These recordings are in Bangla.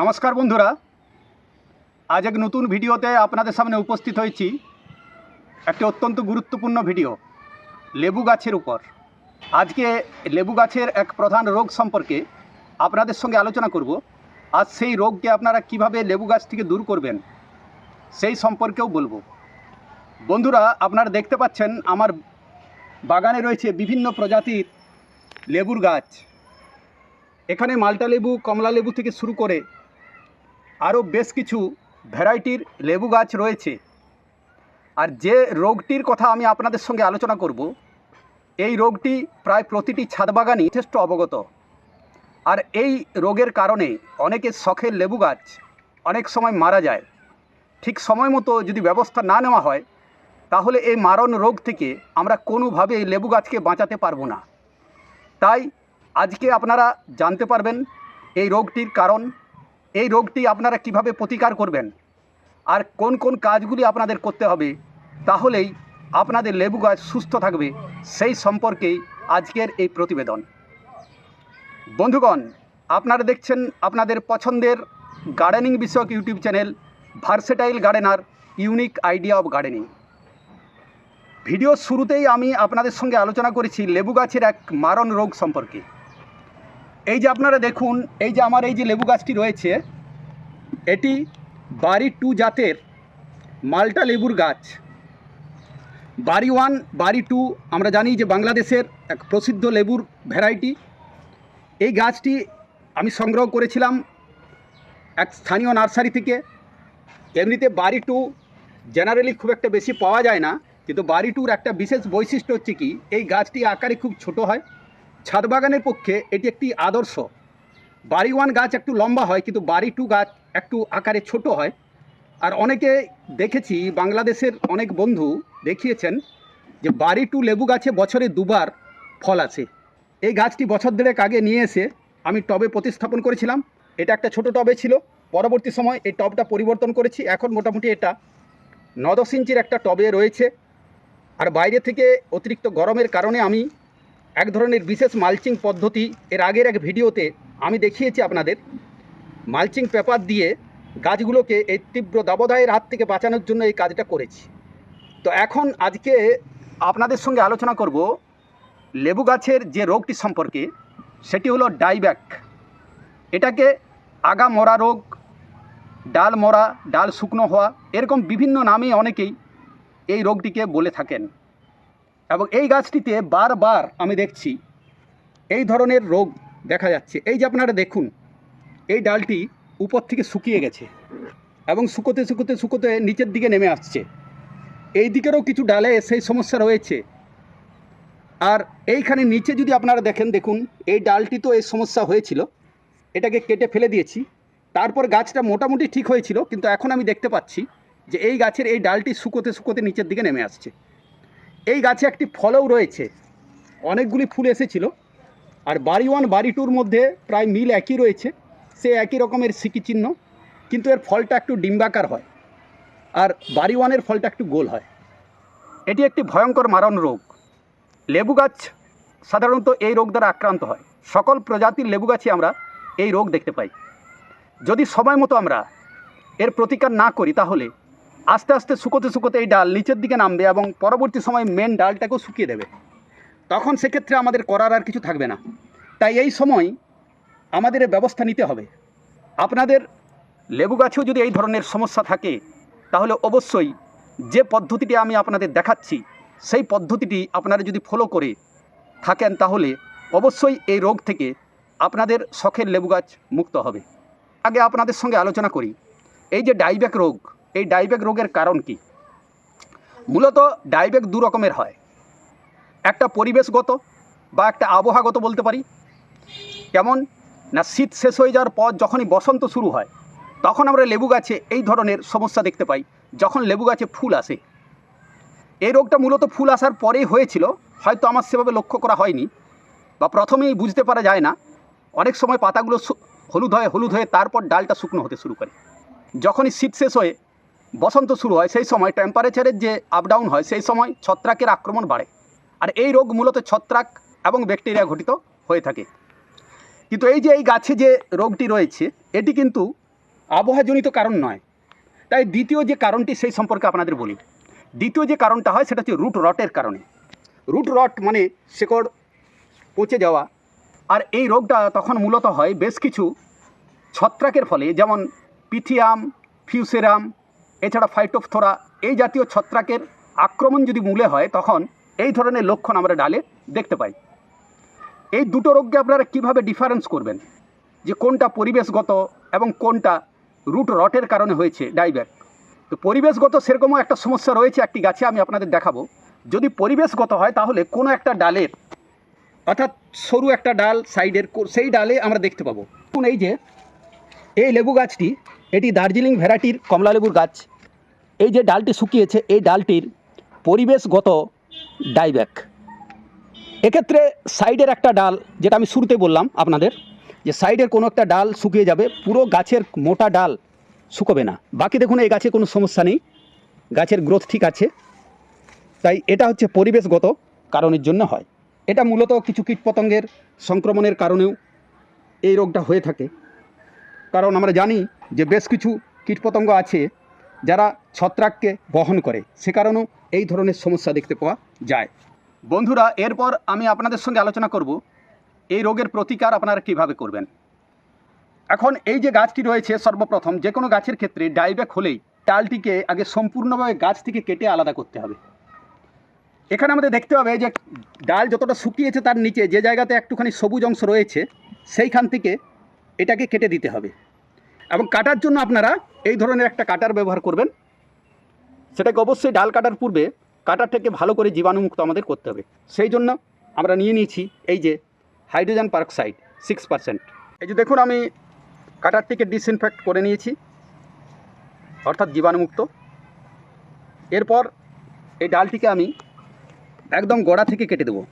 নমস্কার বন্ধুরা। আজ এক নতুন ভিডিওতে আপনাদের সামনে উপস্থিত হয়েছি। একটি অত্যন্ত গুরুত্বপূর্ণ ভিডিও, লেবু গাছের উপর। আজকে লেবু গাছের এক প্রধান রোগ সম্পর্কে আপনাদের সঙ্গে আলোচনা করব। আর সেই রোগকে আপনারা কীভাবে লেবু গাছ থেকে দূর করবেন, সেই সম্পর্কেও বলব। বন্ধুরা, আপনারা দেখতে পাচ্ছেন, আমার বাগানে রয়েছে বিভিন্ন প্রজাতির লেবুর গাছ। এখানে মাল্টা লেবু, কমলা লেবু থেকে শুরু করে আরও বেশ কিছু ভ্যারাইটির লেবু গাছ রয়েছে। আর যে রোগটির কথা আমি আপনাদের সঙ্গে আলোচনা করব, এই রোগটি প্রায় প্রতিটি ছাদ বাগানই যথেষ্ট অবগত। আর এই রোগের কারণে অনেকের শখের লেবু গাছ অনেক সময় মারা যায়। ঠিক সময় মতো যদি ব্যবস্থা না নেওয়া হয়, তাহলে এই মারণ রোগ থেকে আমরা কোনোভাবে এই লেবু গাছকে বাঁচাতে পারব না। তাই আজকে আপনারা জানতে পারবেন এই রোগটির কারণ এই রোগটি আপনারা কীভাবে প্রতিকার করবেন? আর কোন কোন কাজগুলি আপনাদের করতে হবে? তাহলেই আপনাদের লেবু গাছ সুস্থ থাকবে। সেই সম্পর্কেই আজকের এই প্রতিবেদন। বন্ধুগণ, আপনারা দেখছেন আপনাদের পছন্দের গার্ডেনিং বিষয়ক YouTube channel versatile gardener unique idea of gardening video শুরুতেই আমি আপনাদের সঙ্গে আলোচনা করেছি লেবু গাছের এক মারণ রোগ সম্পর্কে। এই যে আপনারা দেখুন, এই যে আমার এই যে লেবু গাছটি রয়েছে, এটি বাড়ি টু জাতের মাল্টা লেবুর গাছ। বাড়ি ওয়ান, বাড়ি টু, আমরা জানি যে বাংলাদেশের এক প্রসিদ্ধ লেবুর ভ্যারাইটি। এই গাছটি আমি সংগ্রহ করেছিলাম এক স্থানীয় নার্সারি থেকে। এমনিতে বাড়ি টু জেনারেলি খুব একটা বেশি পাওয়া যায় না, কিন্তু বাড়ি টুর একটা বিশেষ বৈশিষ্ট্য হচ্ছে কি, এই গাছটি আকারে খুব ছোট হয়। ছাদ বাগানের পক্ষে এটি একটি আদর্শ। বাড়ি ওয়ান গাছ একটু লম্বা হয়, কিন্তু বাড়ি টু গাছ একটু আকারে ছোট হয়। আর অনেকে দেখেছি, বাংলাদেশের অনেক বন্ধু দেখিয়েছেন যে বাড়ি টু লেবু গাছে বছরে দুবার ফল আসে। এই গাছটি বছর দেড়েক আগে নিয়ে এসে আমি টবে প্রতিস্থাপন করেছিলাম। এটা একটা ছোট টবে ছিল। পরবর্তী সময় এই টবটা পরিবর্তন করেছি। এখন মোটামুটি এটা ন দশ ইঞ্চির একটা টবে রয়েছে। আর বাইরে থেকে অতিরিক্ত গরমের কারণে আমি এক ধরনের বিশেষ মালচিং পদ্ধতি এর আগের এক ভিডিওতে আমি দেখিয়েছি আপনাদের। মালচিং পেপার দিয়ে গাছগুলোকে এই তীব্র দাবদাহের হাত থেকে বাঁচানোর জন্য এই কাজটা করেছি। তো এখন আজকে আপনাদের সঙ্গে আলোচনা করব লেবু গাছের যে রোগটি সম্পর্কে, সেটি হলো ডাইব্যাক এটাকে আগা মরা রোগ, ডাল মরা, ডাল শুকনো হওয়া, এরকম বিভিন্ন নামে অনেকেই এই রোগটিকে বলে থাকেন। এবং এই গাছটিতে বারবার আমি দেখছি এই ধরনের রোগ দেখা যাচ্ছে। এই যে আপনারা দেখুন, এই ডালটি উপর থেকে শুকিয়ে গেছে এবং শুকোতে শুকোতে শুকোতে নিচের দিকে নেমে আসছে। এই দিকেরও কিছু ডালে সেই সমস্যা রয়েছে। আর এইখানে নিচে যদি আপনারা দেখেন, দেখুন, এই ডালটি তো এই সমস্যা হয়েছিল। এটাকে কেটে ফেলে দিয়েছি। তারপর গাছটা মোটামুটি ঠিক হয়েছিল, কিন্তু এখন আমি দেখতে পাচ্ছি যে এই গাছের এই ডালটি শুকোতে শুকোতে নিচের দিকে নেমে আসছে। এই গাছে একটি ফলও রয়েছে। অনেকগুলি ফুল এসেছিল। আর বাড়ি ওয়ান, বাড়ি টুর মধ্যে প্রায় মিল একই রয়েছে। সে একই রকমের চিহ্ন, কিন্তু এর ফলটা একটু ডিম্বাকার হয়। আর বাড়ি ওয়ানের ফলটা একটু গোল হয়। এটি একটি ভয়ঙ্কর মারণ রোগ। লেবু গাছ সাধারণত এই রোগ দ্বারা আক্রান্ত হয়। সকল প্রজাতির লেবু গাছে আমরা এই রোগ দেখতে পাই। যদি সময় মতো আমরা এর প্রতিকার না করি, তাহলে আস্তে আস্তে শুকোতে শুকোতে এই ডাল নিচের দিকে নামবে এবং পরবর্তী সময় মেন ডালটাকেও শুকিয়ে দেবে। তখন সেক্ষেত্রে আমাদের করার আর কিছু থাকবে না। তাই এই সময় আমাদের ব্যবস্থা নিতে হবে। আপনাদের লেবু গাছেও যদি এই ধরনের সমস্যা থাকে, তাহলে অবশ্যই যে পদ্ধতিটি আমি আপনাদের দেখাচ্ছি, সেই পদ্ধতিটি আপনারা যদি ফলো করে থাকেন, তাহলে অবশ্যই এই রোগ থেকে আপনাদের শখের লেবু গাছ মুক্ত হবে। আগে আপনাদের সঙ্গে আলোচনা করি। এই যে ডাইব্যাক রোগ এই ডাইব্যাক রোগের কারণ কি? মূলত ডাইব্যাক দু রকমের হয়। একটা পরিবেশগত বা একটা আবহাওয়াগত বলতে পারি। কেমন? না, শীত শেষ হয়ে যাওয়ার পর যখনই বসন্ত শুরু হয়, তখন আমরা লেবু গাছে এই ধরনের সমস্যা দেখতে পাই, যখন লেবু গাছে ফুল আসে। এই রোগটা মূলত ফুল আসার পরেই হয়েছিল, হয়তো আমার সেভাবে লক্ষ্য করা হয়নি বা প্রথমেই বুঝতে পারা যায় না। অনেক সময় পাতাগুলো হলুদ হয়, হলুদ হয়ে তারপর ডালটা শুকনো হতে শুরু করে। যখনই শীত শেষ হয়ে বসন্ত শুরু হয়, সেই সময় টেম্পারেচারের যে আপ ডাউন হয়, সেই সময় ছত্রাকের আক্রমণ বাড়ে। আর এই রোগ মূলত ছত্রাক এবং ব্যাকটেরিয়া ঘটিত হয়ে থাকে। কিন্তু এই যে এই গাছে যে রোগটি রয়েছে, এটি কিন্তু আবহাওয়াজনিত কারণ নয়। তাই দ্বিতীয় যে কারণটি, সেই সম্পর্কে আপনাদের বলি। দ্বিতীয় যে কারণটা হয়, সেটা হচ্ছে রুট রটের কারণে। রুট রট মানে শেকড় পচে যাওয়া। আর এই রোগটা তখন মূলত হয় বেশ কিছু ছত্রাকের ফলে, যেমন পিথিয়াম, ফিউসেরাম এছাড়া ফাইটোফথোরা, এই জাতীয় ছত্রাকের আক্রমণ যদি মূলে হয়, তখন এই ধরনের লক্ষণ আমরা ডালে দেখতে পাই। এই দুটো রোগকে আপনারা কীভাবে ডিফারেন্স করবেন? যে কোনটা পরিবেশগত এবং কোনটা রুট রটের কারণে হয়েছে ডাইব্যাক। তো পরিবেশগত সেরকমও একটা সমস্যা রয়েছে একটি গাছে, আমি আপনাদের দেখাবো। যদি পরিবেশগত হয়, তাহলে কোনো একটা ডালের, অর্থাৎ সরু একটা ডাল সাইডের, সেই ডালে আমরা দেখতে পাবো। এই যে, এই লেবু গাছটি এটি দার্জিলিং ভ্যারাইটির কমলা লেবুর গাছ। এই যে ডালটি শুকিয়েছে, এই ডালটির পরিবেশগত ডাইব্যাক। এক্ষেত্রে সাইডের একটা ডাল, যেটা আমি শুরুতে বললাম আপনাদের, যে সাইডের কোনো একটা ডাল শুকিয়ে যাবে, পুরো গাছের মোটা ডাল শুকোবে না। বাকি দেখুন, এই গাছে কোনো সমস্যা নেই, গাছের গ্রোথ ঠিক আছে। তাই এটা হচ্ছে পরিবেশগত কারণের জন্য হয়। এটা মূলত কিছু কীটপতঙ্গের সংক্রমণের কারণেও এই রোগটা হয়ে থাকে। কারণ আমরা জানি যে বেশ কিছু কীটপতঙ্গ আছে যারা ছত্রাককে বহন করে, সে কারণেও এই ধরনের সমস্যা দেখতে পাওয়া যায়। বন্ধুরা, এরপর আমি আপনাদের সঙ্গে আলোচনা করব এই রোগের প্রতিকার আপনারা কীভাবে করবেন। এখন এই যে গাছটি রয়েছে, সর্বপ্রথম যে কোনো গাছের ক্ষেত্রে ডাইব্যাক হলেই ডালটিকে আগে সম্পূর্ণভাবে গাছ থেকে কেটে আলাদা করতে হবে। এখানে আমাদের দেখতে হবে যে ডাল যতটা শুকিয়েছে তার নিচে যে জায়গাতে একটুখানি সবুজ অংশ রয়েছে, সেইখান থেকে এটাকে কেটে দিতে হবে। এবং কাটার জন্য আপনারা এই ধরনের একটা কাটার ব্যবহার করবেন। সেটাকে অবশ্যই ডাল কাটার পূর্বে কাটারটাকে ভালো করে জীবাণুমুক্ত আমাদের করতে হবে। সেই জন্য আমরা নিয়ে নিয়েছি এই যে হাইড্রোজেন পারক্সাইড সিক্স পার্সেন্ট এই যে দেখুন, আমি কাটারটিকে ডিসইনফেক্ট করে নিয়েছি, অর্থাৎ জীবাণুমুক্ত। এরপর এই ডালটিকে আমি একদম গোড়া থেকে কেটে দেবো।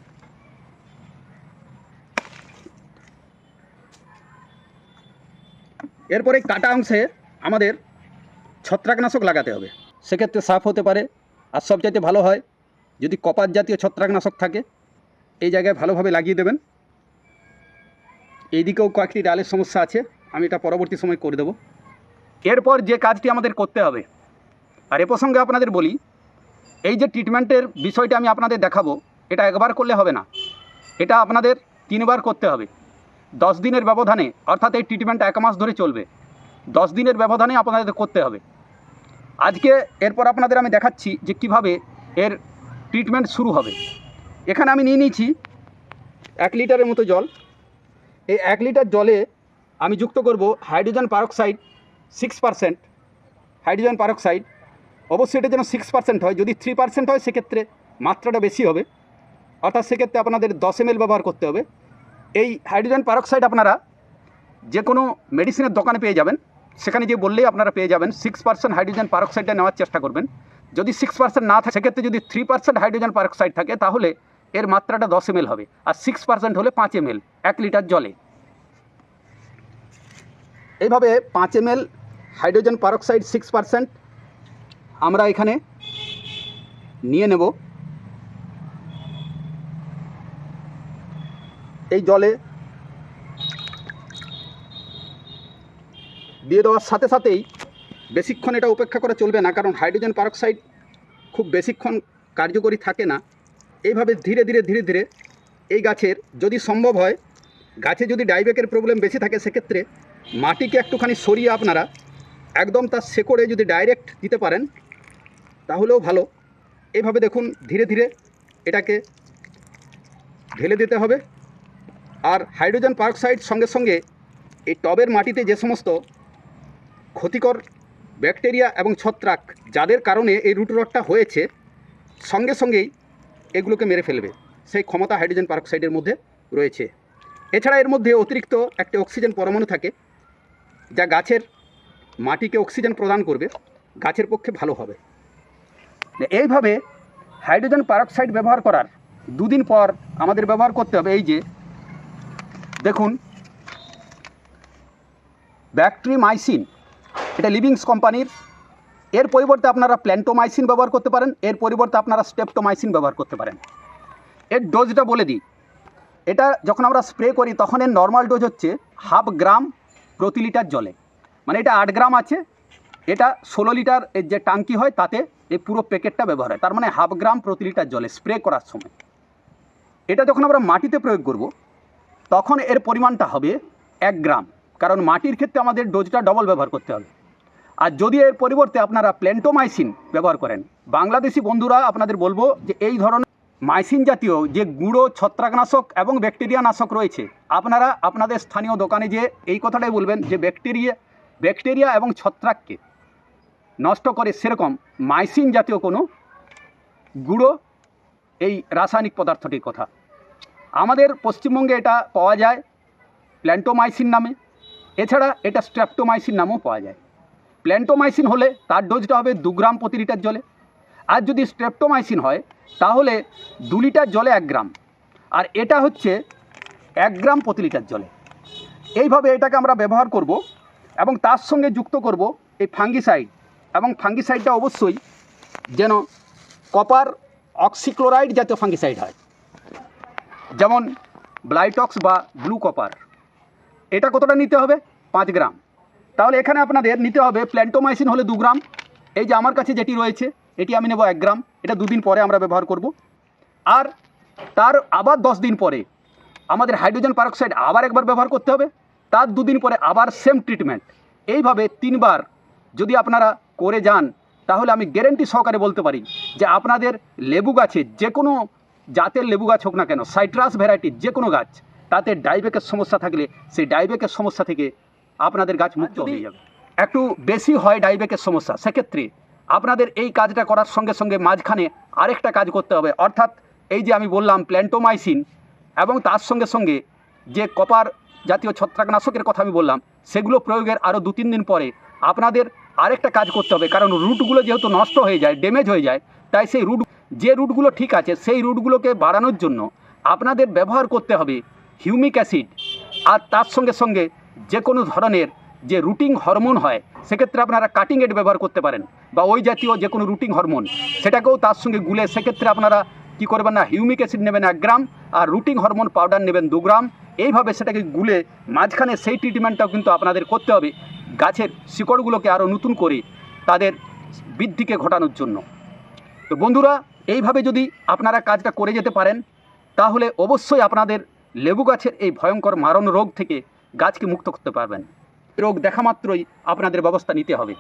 এরপরে কাটা অংশে আমাদের ছত্রাকনাশক লাগাতে হবে। সেক্ষেত্রে সাফ হতে পারে। আর সবচাইতে ভালো হয়, যদি কপার জাতীয় ছত্রাকনাশক থাকে, এই জায়গায় ভালোভাবে লাগিয়ে দেবেন। এইদিকেও কয়েকটি ডালের সমস্যা আছে, আমি এটা পরবর্তী সময় করে দেবো। এরপর যে কাজটি আমাদের করতে হবে, আর এ প্রসঙ্গে আপনাদের বলি, এই যে ট্রিটমেন্টের বিষয়টা আমি আপনাদের দেখাবো, এটা একবার করলে হবে না। এটা আপনাদের তিনবার করতে হবে। দশ দিনের ব্যবধানে, অর্থাৎ এই ট্রিটমেন্ট এক মাস ধরে চলবে। দশ দিনের ব্যবধানে আপনাদের করতে হবে। আজকে এরপর আপনাদের আমি দেখাচ্ছি যে কীভাবে এর ট্রিটমেন্ট শুরু হবে। এখানে আমি নিয়ে নিয়েছি এক লিটারের মতো জল। এই এক লিটার জলে আমি যুক্ত করব hydrogen peroxide six percent hydrogen peroxide অবশ্যই এটা যেন সিক্স পার্সেন্ট হয়। যদি থ্রি পার্সেন্ট হয়, সেক্ষেত্রে মাত্রাটা বেশি হবে। অর্থাৎ সেক্ষেত্রে আপনাদের দশ এম ব্যবহার করতে হবে। এই হাইড্রোজেন পারক্সাইড আপনারা যে কোনো মেডিসিনের দোকানে পেয়ে যাবেন। সেখানে যে বললেই আপনারা পেয়ে যাবেন। সিক্স পার্সেন্ট হাইড্রোজেন পারক্সাইডটা নেওয়ার চেষ্টা করবেন। যদি সিক্স পার্সেন্ট না থাকে, সেক্ষেত্রে যদি থ্রি পার্সেন্ট হাইড্রোজেন পারক্সাইড থাকে, তাহলে এর মাত্রাটা দশ এম হবে। আর সিক্স পার্সেন্ট হলে পাঁচ এম এক লিটার জলে। এইভাবে পাঁচ M hydrogen peroxide six percent আমরা এখানে নিয়ে নেব। এই জলে দিয়ে দেওয়ার সাথে সাথেই বেশিক্ষণ এটা উপেক্ষা করে চলবে না, কারণ হাইড্রোজেন পারক্সাইড খুব বেশিক্ষণ কার্যকরী থাকে না। এইভাবে ধীরে ধীরে ধীরে ধীরে এই গাছের যদি সম্ভব হয়, গাছে যদি ডাইবেকের প্রবলেম বেশি থাকে, সেক্ষেত্রে মাটিকে একটুখানি সরিয়ে আপনারা একদম তার শেকড়ে যদি ডাইরেক্ট দিতে পারেন, তাহলেও ভালো। এভাবে দেখুন, ধীরে ধীরে এটাকে ঢেলে দিতে হবে। আর হাইড্রোজেন পারক্সাইড সঙ্গে সঙ্গে এই টবের মাটিতে যে সমস্ত ক্ষতিকর ব্যাকটেরিয়া এবং ছত্রাক যাদের কারণে এই রুট রটটা হয়েছে, সঙ্গে সঙ্গেই এগুলোকে মেরে ফেলবে। সেই ক্ষমতা হাইড্রোজেন পারক্সাইডের মধ্যে রয়েছে। এছাড়া এর মধ্যে অতিরিক্ত একটি অক্সিজেন পরমাণু থাকে, যা গাছের মাটিকে অক্সিজেন প্রদান করবে। গাছের পক্ষে ভালো হবে। এইভাবে হাইড্রোজেন পারক্সাইড ব্যবহার করার দুদিন পর আমাদের ব্যবহার করতে হবে এই যে দেখুন। ব্যাকট্রিমাইসিন এটা লিভিংস কোম্পানির এর পরিবর্তে আপনারা প্ল্যান্টোমাইসিন ব্যবহার করতে পারেন, এর পরিবর্তে আপনারা স্টেপটোমাইসিন ব্যবহার করতে পারেন। এর ডোজটা বলে দিই। এটা যখন আমরা স্প্রে করি, তখন এর নর্মাল ডোজ হচ্ছে হাফ গ্রাম প্রতি লিটার জলে। মানে এটা আট গ্রাম আছে। এটা ষোলো লিটার এর যে টাঙ্কি হয়, তাতে এই পুরো প্যাকেটটা ব্যবহার হয়। তার মানে হাফ গ্রাম প্রতি লিটার জলে স্প্রে করার সময়। এটা যখন আমরা মাটিতে প্রয়োগ করব তখন এর পরিমাণটা হবে এক গ্রাম। কারণ মাটির ক্ষেত্রে আমাদের ডোজটা ডবল ব্যবহার করতে হবে। আর যদি এর পরিবর্তে আপনারা প্ল্যান্টোমাইসিন ব্যবহার করেন, বাংলাদেশি বন্ধুরা আপনাদের বলব যে এই ধরনের মাইসিন জাতীয় যে গুঁড়ো, ছত্রাকনাশক এবং ব্যাকটেরিয়া নাশক রয়েছে, আপনারা আপনাদের স্থানীয় দোকানে যে এই কথাটাই বলবেন যে ব্যাকটেরিয়া ব্যাকটেরিয়া এবং ছত্রাককে নষ্ট করে সেরকম মাইসিন জাতীয় কোনো গুঁড়ো এই রাসায়নিক পদার্থটির কথা। আমাদের পশ্চিমবঙ্গে এটা পাওয়া যায় প্ল্যান্টোমাইসিন নামে। এছাড়া এটা স্ট্র্যাপ্টোমাইসিন নামেও পাওয়া যায়। প্ল্যান্টোমাইসিন হলে তার ডোজটা হবে দু গ্রাম প্রতি লিটার জলে। আর যদি স্ট্রেপ্টোমাইসিন হয়, তাহলে দু লিটার জলে এক গ্রাম। আর এটা হচ্ছে এক গ্রাম প্রতি লিটার জলে। এইভাবে এটাকে আমরা ব্যবহার করব এবং তার সঙ্গে যুক্ত করব এই ফাঙ্গিসাইড। এবং ফাঙ্গিসাইডটা অবশ্যই যেন কপার অক্সিক্লোরাইড জাতীয় ফাঙ্গিসাইড হয়। যেমন ব্লাইটক্স বা ব্লু কপার। এটা কতটা নিতে হবে? পাঁচ গ্রাম। তাহলে এখানে আপনাদের নিতে হবে প্ল্যান্টোমাইসিন হলে দু গ্রাম। এই যে আমার কাছে যেটি রয়েছে, এটি আমি নেব এক গ্রাম। এটা দুদিন পরে আমরা ব্যবহার করব। আর তার আবার দশ দিন পরে আমাদের হাইড্রোজেন পারক্সাইড আবার একবার ব্যবহার করতে হবে। তার দুদিন পরে আবার সেম ট্রিটমেন্ট। এইভাবে তিনবার যদি আপনারা করে যান, তাহলে আমি গ্যারেন্টি সহকারে বলতে পারি যে আপনাদের লেবু গাছে যে কোনো জাতের লেবু গাছ হোক না কেন সাইট্রাস ভ্যারাইটির যে কোনো গাছ তাতে ডাইবেকের সমস্যা থাকলে সেই ডাইবেকের সমস্যা থেকে আপনাদের গাছ মুক্ত হয়ে যাবে। একটু বেশি হয় ডাইবেকের সমস্যা সেক্ষেত্রে আপনাদের এই কাজটা করার সঙ্গে সঙ্গে মাঝখানে আরেকটা কাজ করতে হবে। অর্থাৎ এই যে আমি বললাম প্ল্যান্টোমাইসিন এবং তার সঙ্গে সঙ্গে যে কপার জাতীয় ছত্রাকনাশকের কথা আমি বললাম সেগুলো প্রয়োগের আরও দু তিন দিন পরে আপনাদের আরেকটা কাজ করতে হবে। কারণ রুটগুলো যেহেতু নষ্ট হয়ে যায় ড্যামেজ হয়ে যায় তাই সেই রুট যে রুটগুলো ঠিক আছে, সেই রুটগুলোকে বাড়ানোর জন্য আপনাদের ব্যবহার করতে হবে হিউমিক অ্যাসিড। আর তার সঙ্গে সঙ্গে যে কোনো ধরনের যে রুটিং হরমোন হয়, সেক্ষেত্রে আপনারা কাটিং এড ব্যবহার করতে পারেন বা ওই জাতীয় যে কোনো রুটিং হরমোন। সেটাকেও তার সঙ্গে গুলে সেক্ষেত্রে আপনারা কী করবেন না, হিউমিক অ্যাসিড নেবেন এক গ্রাম আর রুটিং হরমোন পাউডার নেবেন দু গ্রাম। এইভাবে সেটাকে গুলে মাঝখানে সেই ট্রিটমেন্টটাও কিন্তু আপনাদের করতে হবে। গাছের শিকড়গুলোকে আরও নতুন করে তাদের বৃদ্ধিকে ঘটানোর জন্য। তো বন্ধুরা, এইভাবে যদি আপনারা কাজটা করে যেতে পারেন, তাহলে অবশ্যই আপনাদের লেবু গাছের এই ভয়ঙ্কর মারণ রোগ থেকে গাছকে মুক্ত করতে পারবেন। রোগ দেখা মাত্রই আপনাদের ব্যবস্থা নিতে হবে।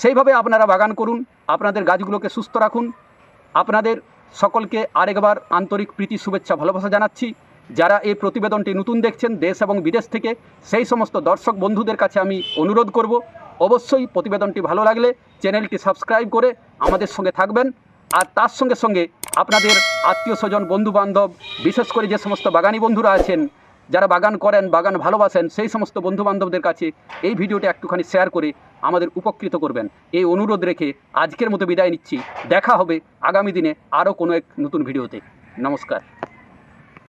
সেইভাবে আপনারা বাগান করুন, আপনাদের গাছগুলোকে সুস্থ রাখুন। আপনাদের সকলকে আরেকবার আন্তরিক প্রীতি, শুভেচ্ছা, ভালোবাসা জানাচ্ছি। যারা এই প্রতিবেদনটি নতুন দেখছেন দেশ এবং বিদেশ থেকে, সেই সমস্ত দর্শক বন্ধুদের কাছে আমি অনুরোধ করব, অবশ্যই প্রতিবেদনটি ভালো লাগলে চ্যানেলটি সাবস্ক্রাইব করে আমাদের সঙ্গে থাকবেন। আর তার সঙ্গে সঙ্গে আপনাদের আত্মীয় স্বজন, বন্ধুবান্ধব, বিশেষ করে যে সমস্ত বাগানি বন্ধুরা আছেন, যারা বাগান করেন, বাগান ভালোবাসেন, সেই সমস্ত বন্ধুবান্ধবদের কাছে এই ভিডিওটা একটুখানি শেয়ার করে আমাদের উপকৃত করবেন। এই অনুরোধ রেখে আজকের মতো বিদায় নিচ্ছি। দেখা হবে আগামী দিনে আরও কোনো এক নতুন ভিডিওতে। নমস্কার।